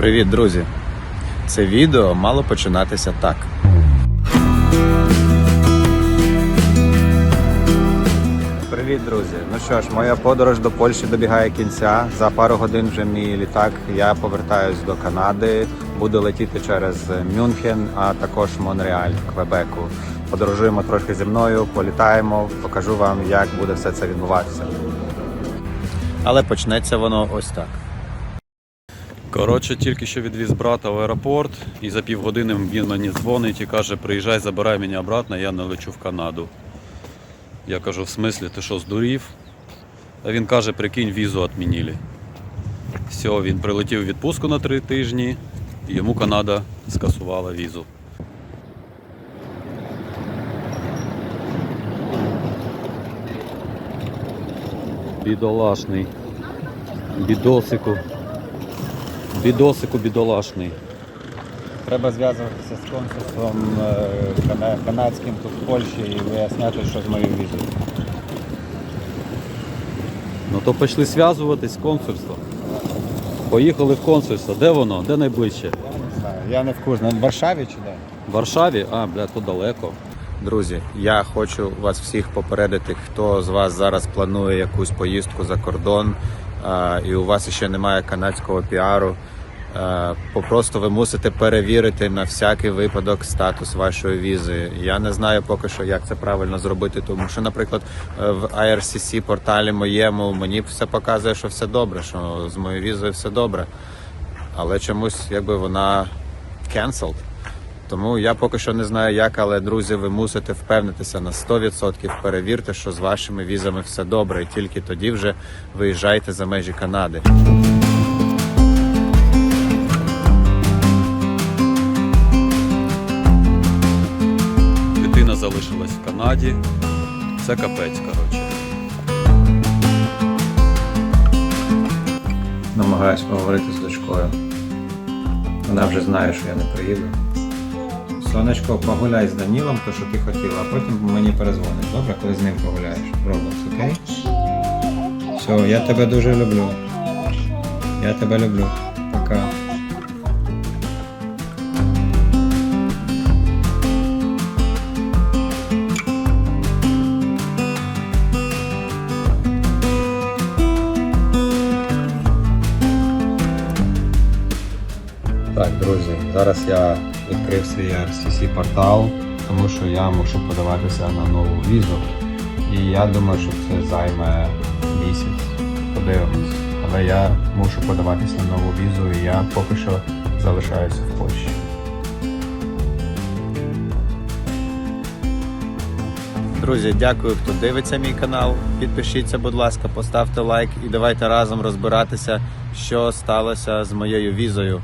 Привіт, друзі! Це відео мало починатися так. Привіт, друзі! Ну що ж, моя подорож до Польщі добігає кінця. За пару годин вже мій літак. Я повертаюсь до Канади. Буду летіти через Мюнхен, а також Монреаль, Квебеку. Подорожуємо трошки зі мною, політаємо, покажу вам, як буде все це відбуватися. Але почнеться воно ось так. Коротше, тільки що відвіз брата в аеропорт, і за півгодини він мені дзвонить і каже, приїжджай, забирай мене обратно, я не лечу в Канаду. Я кажу, в смислі, ти що, здурів? А він каже, прикинь, візу відмінили. Все, він прилетів у відпустку на три тижні, і йому Канада скасувала візу. Бідолашний. Бідосику. Бідосику бідолашний. Треба зв'язуватися з консульством е, канадським тут в Польщі і виясняти, що з моєю візою. Ну то пішли зв'язуватись з консульством. Поїхали в консульство. Де воно? Де найближче? Я не знаю, я не в курсі. В Варшаві чи де? В Варшаві? А, бля, то далеко. Друзі, я хочу вас всіх попередити, хто з вас зараз планує якусь поїздку за кордон, і у вас ще немає канадського піару. Попросту ви мусите перевірити на всякий випадок статус вашої візи. Я не знаю поки що, як це правильно зробити, тому що, наприклад, е, в IRCC порталі моєму мені все показує, що все добре, що з моєю візою все добре. Але чомусь якби вона cancelled. Тому я поки що не знаю як, але друзі, ви мусите впевнитися на 100%, перевірте, що з вашими візами все добре, і тільки тоді вже виїжджайте за межі Канади. Дитина залишилась в Канаді. Це капець, коротше. Намагаюсь поговорити з дочкою. Вона вже знає, що я не приїду. Сонечко, погуляй з Данілом, то що ти хотіла, а потім мені перезвониш. Добре, коли з ним погуляєш. Roblox, окей? Все, я тебе дуже люблю. Я тебе люблю. Пока. Так, друзі, зараз я відкрив свій RCC портал, тому що я мушу подаватися на нову візу. І я думаю, що це займе місяць. Подивимось. Але я мушу подаватися на нову візу і я поки що залишаюся в Польщі. Друзі, дякую, хто дивиться мій канал. Підпишіться, будь ласка, поставте лайк і давайте разом розбиратися, що сталося з моєю візою.